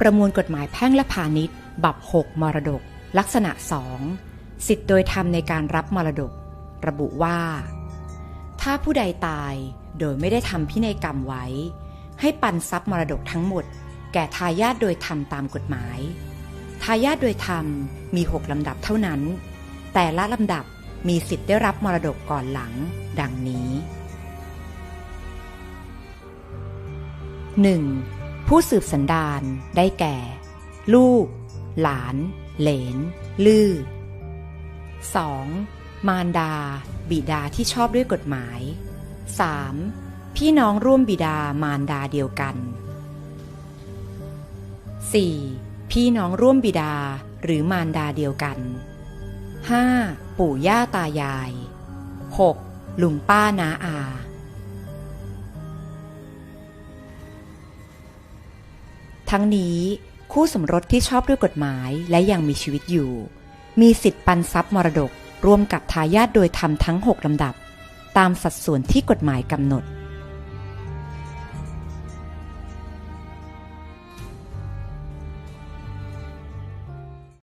ประมวลกฎหมายแพ่งและพาณิชย์ บับ 6 มรดก ลักษณะ 2 สิทธิ์โดยธรรมในการรับมรดก ระบุว่า ถ้าผู้ใดตายโดยไม่ได้ทำพินัยกรรมไว้ ให้ปันทรัพย์มรดกทั้งหมด แก่ทายาทโดยธรรมตามกฎหมาย ทายาทโดยธรรมมี 6 ลำดับเท่านั้น แต่ละลำดับมีสิทธิ์ได้รับมรดกก่อนหลัง ดังนี้ 1. ผู้สืบสันดานได้แก่ ลูก หลาน เหลน ลือ 2. มารดา บิดาที่ชอบด้วยกฎหมาย 3. พี่น้องร่วมบิดามารดาเดียวกัน 4. พี่น้องร่วมบิดาหรือมารดาเดียวกัน 5. ปู่ย่าตายาย 6. ลุงป้าน้าอา ทั้งนี้คู่สมรสที่ชอบด้วยกฎหมายและยังมีชีวิตอยู่ มีสิทธิ์ปันทรัพย์มรดกร่วมกับทายาทโดยธรรมทั้ง 6 ลำดับ ตามสัดส่วนที่กฎหมายกำหนด